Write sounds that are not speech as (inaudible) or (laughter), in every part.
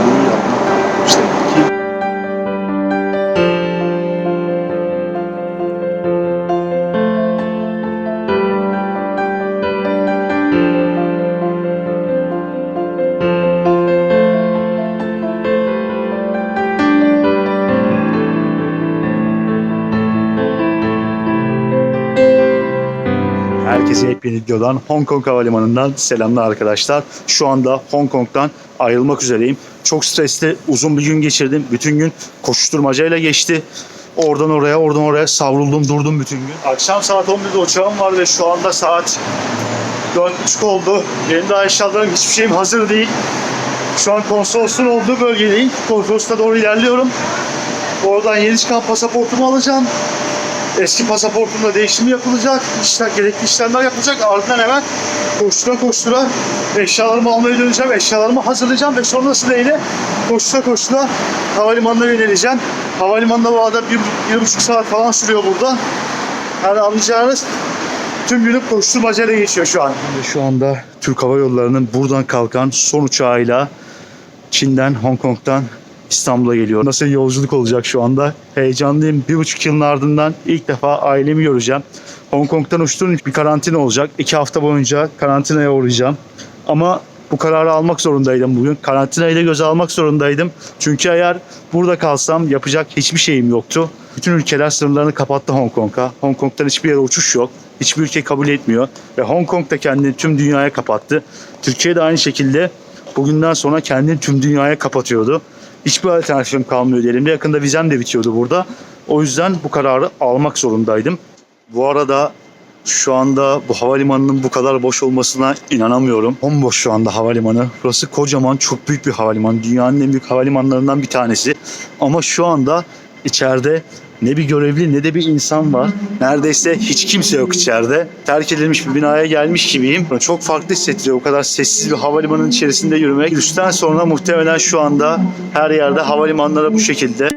Dios. Herkese yepyeni videodan Hong Kong Havalimanı'ndan selamlar arkadaşlar. Şu anda Hong Kong'dan ayrılmak üzereyim. Çok stresli, uzun bir gün geçirdim. Bütün gün koşuşturmacayla geçti. Oradan oraya, oradan oraya savruldum, durdum bütün gün. Akşam saat 11'de uçağım var ve şu anda saat 4.30 oldu. Benim daha eşyalarım hiçbir şeyim hazır değil. Şu an konsolosluğun olduğu bölgedeyim. Konsolosluğa doğru ilerliyorum. Oradan yeni çıkan pasaportumu alacağım. Eski pasaportumda değişimi yapılacak. İşler, gerekli işlemler yapılacak. Ardından hemen koştura koştura eşyalarımı almaya döneceğim. Eşyalarımı hazırlayacağım ve sonrasında yine koştura koştura havalimanına yöneleceğim. Havalimanında bu arada bir, bir buçuk saat falan sürüyor burada. Yani anlayacağınız tüm günüm koşturmacayla geçiyor şu an. Şu anda Türk Hava Yolları'nın buradan kalkan son uçağıyla Çin'den, Hong Kong'dan İstanbul'a geliyor. Nasıl yolculuk olacak şu anda? Heyecanlıyım. Bir buçuk yılın ardından ilk defa ailemi göreceğim. Hong Kong'dan uçtuğum bir karantina olacak. İki hafta boyunca karantinaya uğrayacağım. Ama bu kararı almak zorundaydım bugün. Karantinayı da göze almak zorundaydım. Çünkü eğer burada kalsam yapacak hiçbir şeyim yoktu. Bütün ülkeler sınırlarını kapattı Hong Kong'a. Hong Kong'dan hiçbir yere uçuş yok. Hiçbir ülke kabul etmiyor. Ve Hong Kong da kendini tüm dünyaya kapattı. Türkiye de aynı şekilde bugünden sonra kendini tüm dünyaya kapatıyordu. Hiçbir alternatifim kalmıyor elimde. Yakında vizem de bitiyordu burada. O yüzden bu kararı almak zorundaydım. Bu arada şu anda bu havalimanının bu kadar boş olmasına inanamıyorum. Bomboş şu anda havalimanı. Burası kocaman, çok büyük bir havalimanı. Dünyanın en büyük havalimanlarından bir tanesi. Ama şu anda içeride ne bir görevli ne de bir insan var. Neredeyse hiç kimse yok içeride. Terk edilmiş bir binaya gelmiş gibiyim. Çok farklı hissettiriyor o kadar sessiz bir havalimanının içerisinde yürümek. Üstten sonra muhtemelen şu anda her yerde havalimanları bu şekilde.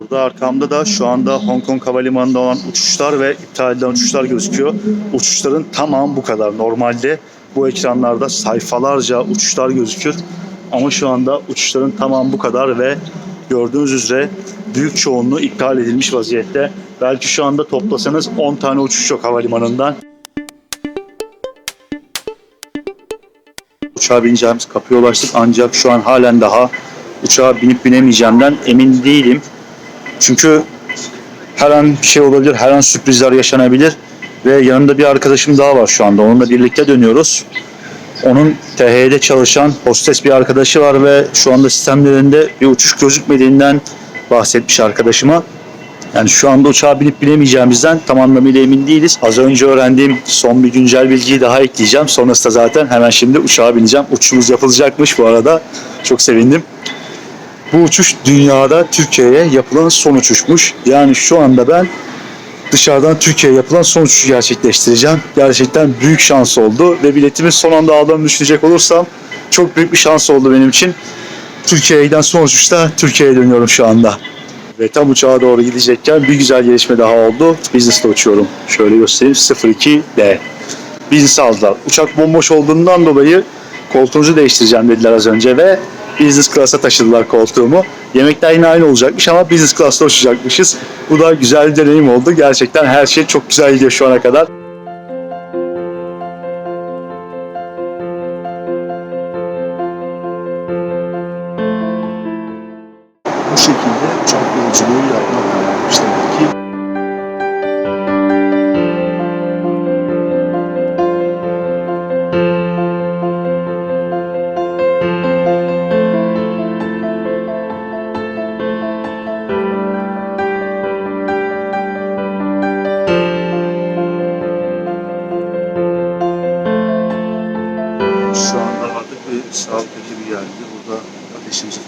Burada arkamda da şu anda Hong Kong Havalimanı'nda olan uçuşlar ve iptal edilen uçuşlar gözüküyor. Uçuşların tamamı bu kadar. Normalde bu ekranlarda sayfalarca uçuşlar gözükür. Ama şu anda uçuşların tamamı bu kadar ve gördüğünüz üzere büyük çoğunluğu iptal edilmiş vaziyette. Belki şu anda toplasanız 10 tane uçuş yok havalimanından. Uçağa bineceğimiz kapıya ulaştık ancak şu an halen daha uçağa binip binemeyeceğimden emin değilim. Çünkü her an bir şey olabilir, her an sürprizler yaşanabilir. Ve yanımda bir arkadaşım daha var şu anda. Onunla birlikte dönüyoruz. Onun THY'de çalışan hostes bir arkadaşı var ve şu anda sistemlerinde bir uçuş gözükmediğinden bahsetmiş arkadaşıma. Yani şu anda uçağa binip binemeyeceğimizden tam anlamıyla emin değiliz. Az önce öğrendiğim son bir güncel bilgiyi daha ekleyeceğim. Sonrasında zaten hemen şimdi uçağa bineceğim. Uçuşumuz yapılacakmış bu arada. Çok sevindim. Bu uçuş dünyada Türkiye'ye yapılan son uçuşmuş. Yani şu anda ben dışarıdan Türkiye'ye yapılan son uçuşu gerçekleştireceğim. Gerçekten büyük şans oldu ve biletimi son anda aldığımı düşünecek olursam çok büyük bir şans oldu benim için. Türkiye'ye giden son uçuşta Türkiye'ye dönüyorum şu anda. Ve tam uçağa doğru gidecekken bir güzel gelişme daha oldu. Business'ta uçuyorum. Şöyle göstereyim 02D. Business aldılar. Uçak bomboş olduğundan dolayı koltuğunuzu değiştireceğim dediler az önce ve business class'a taşıdılar koltuğumu. Yemekler yine aynı olacakmış ama business class'ta uçacakmışız. Bu da güzel bir deneyim oldu. Gerçekten her şey çok güzel gidiyor şu ana kadar.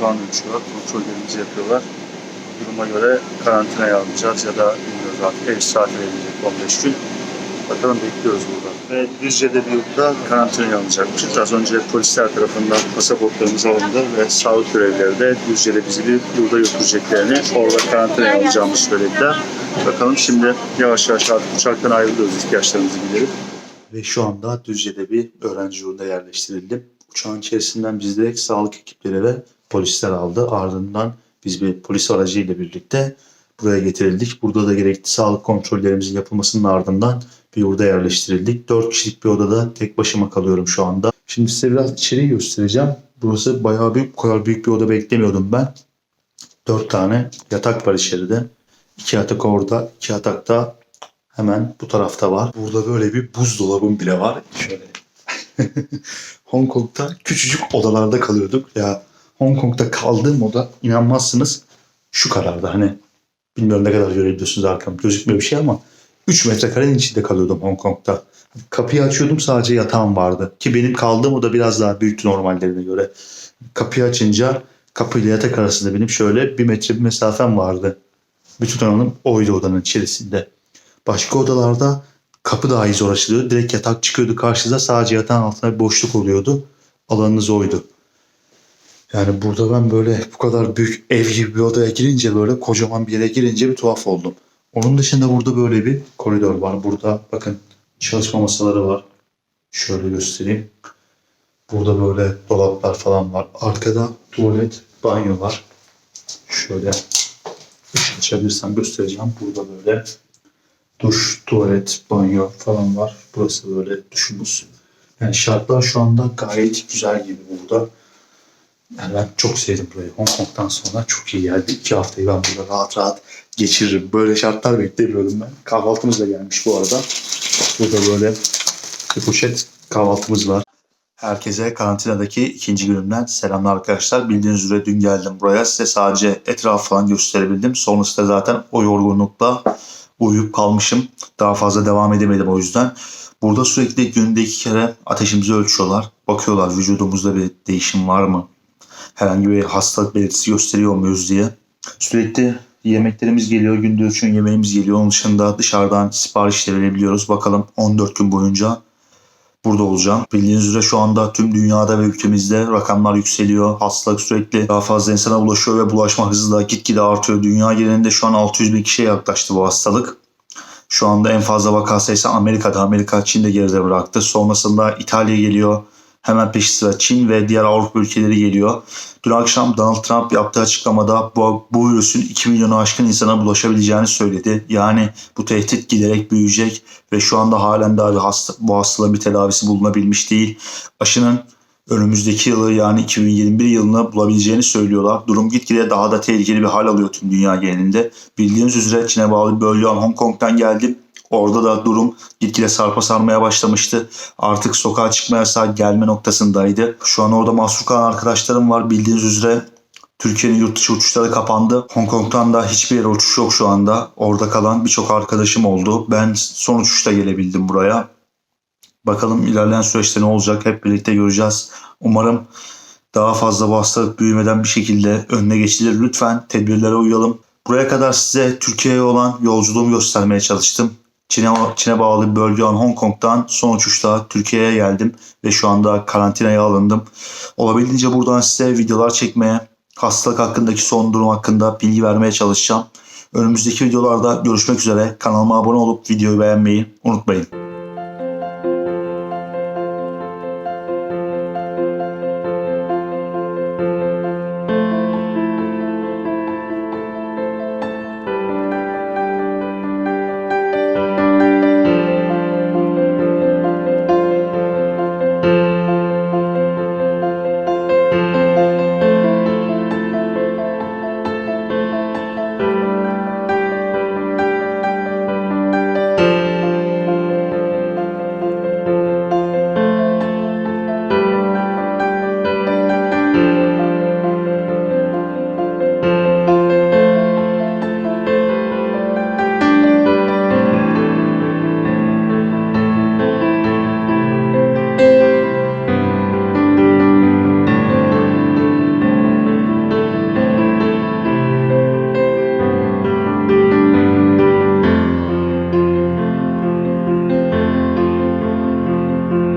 Falan ölçüyorlar, kontrollerimizi yapıyorlar. Duruma göre karantinaya alacağız ya da bilmiyoruz artık ev saati verilecek 15 gün. Bakalım bekliyoruz burada. Ve Düzce'de bir yurtta karantinaya alınacakmışız. Az önce polisler tarafından pasaportlarımız alındı ve sağlık görevlileri de Düzce'de bizi bir yurda götüreceklerini, orada karantinaya alacağımızı söylediler. Bakalım şimdi yavaş yavaş artık uçaktan ayrılıyoruz ihtiyaçlarımızı giderip. Ve şu anda Düzce'de bir öğrenci yurduna yerleştirildim. Uçağın içerisinden bizi direkt sağlık ekipleri ve polisler aldı. Ardından biz bir polis aracıyla birlikte buraya getirildik. Burada da gerekli sağlık kontrollerimizin yapılmasının ardından bir yurda yerleştirildik. 4 kişilik bir odada tek başıma kalıyorum şu anda. Şimdi size biraz içeriği göstereceğim. Burası bayağı büyük. Bu kadar büyük bir oda beklemiyordum ben. Dört tane yatak var içeride. İki yatak orada, iki yatak da hemen bu tarafta var. Burada böyle bir buzdolabım bile var. Şöyle. (laughs) Hong Kong'da küçücük odalarda kalıyorduk. Ya Hong Kong'da kaldığım oda inanmazsınız şu kadardı. Hani bilmiyorum ne kadar görebiliyorsunuz arkam. Gözükmüyor bir şey ama 3 metrekarenin içinde kalıyordum Hong Kong'da. Kapıyı açıyordum sadece yatağım vardı. Ki benim kaldığım oda biraz daha büyüktü normallerine göre. Kapıyı açınca kapıyla yatak arasında benim şöyle bir metre bir mesafem vardı. Bütün alanım oydu odanın içerisinde. Başka odalarda kapı dahi zor açılıyordu. Direkt yatak çıkıyordu karşınıza. Sadece yatağın altında bir boşluk oluyordu. Alanınız oydu. Yani burada ben böyle bu kadar büyük ev gibi bir odaya girince böyle kocaman bir yere girince bir tuhaf oldum. Onun dışında burada böyle bir koridor var. Burada bakın çalışma masaları var. Şöyle göstereyim. Burada böyle dolaplar falan var. Arkada tuvalet, banyo var. Şöyle ışık açabilirsem göstereceğim. Burada böyle duş, tuvalet, banyo falan var. Burası böyle duşumuz. Yani şartlar şu anda gayet güzel gibi burada. Yani ben çok sevdim burayı. Hong Kong'dan sonra çok iyi geldi. İki haftayı ben burada rahat rahat geçiririm. Böyle şartlar beklemiyorum ben. Kahvaltımız da gelmiş bu arada. Burada böyle bir poşet kahvaltımız var. Herkese karantinadaki ikinci günümden selamlar arkadaşlar. Bildiğiniz üzere dün geldim buraya. Size sadece etraf falan gösterebildim. Sonrasında zaten o yorgunlukla uyuyup kalmışım. Daha fazla devam edemedim o yüzden. Burada sürekli günde iki kere ateşimizi ölçüyorlar. Bakıyorlar vücudumuzda bir değişim var mı? Herhangi bir hastalık belirtisi gösteriyor muyuz diye. Sürekli yemeklerimiz geliyor. Günde üç öğün yemeğimiz geliyor. Onun dışında dışarıdan sipariş de verebiliyoruz. Bakalım 14 gün boyunca burada olacağım. Bildiğiniz üzere şu anda tüm dünyada ve ülkemizde rakamlar yükseliyor. Hastalık sürekli daha fazla insana ulaşıyor ve bulaşma hızı da gitgide artıyor. Dünya genelinde şu an 600 bin kişiye yaklaştı bu hastalık. Şu anda en fazla vaka sayısı Amerika'da. Amerika Çin'de geride bıraktı. Sonrasında İtalya geliyor. Hemen peşi sıra Çin ve diğer Avrupa ülkeleri geliyor. Dün akşam Donald Trump yaptığı açıklamada bu, bu virüsün 2 milyonu aşkın insana bulaşabileceğini söyledi. Yani bu tehdit giderek büyüyecek ve şu anda halen daha bir hasta, bu hastalığın bir tedavisi bulunabilmiş değil. Aşının önümüzdeki yılı yani 2021 yılını bulabileceğini söylüyorlar. Durum gitgide daha da tehlikeli bir hal alıyor tüm dünya genelinde. Bildiğiniz üzere Çin'e bağlı bir bölge Hong Kong'dan geldim. Orada da durum gitgide sarpa sarmaya başlamıştı. Artık sokağa çıkma yasağı gelme noktasındaydı. Şu an orada mahsur kalan arkadaşlarım var. Bildiğiniz üzere Türkiye'nin yurt dışı uçuşları kapandı. Hong Kong'dan da hiçbir yere uçuş yok şu anda. Orada kalan birçok arkadaşım oldu. Ben son uçuşta gelebildim buraya. Bakalım ilerleyen süreçte ne olacak hep birlikte göreceğiz. Umarım daha fazla bu hastalık büyümeden bir şekilde önüne geçilir. Lütfen tedbirlere uyalım. Buraya kadar size Türkiye'ye olan yolculuğumu göstermeye çalıştım. Çin'e, Çin'e bağlı bir bölge olan Hong Kong'dan son uçuşla Türkiye'ye geldim ve şu anda karantinaya alındım. Olabildiğince buradan size videolar çekmeye, hastalık hakkındaki son durum hakkında bilgi vermeye çalışacağım. Önümüzdeki videolarda görüşmek üzere. Kanalıma abone olup videoyu beğenmeyi unutmayın.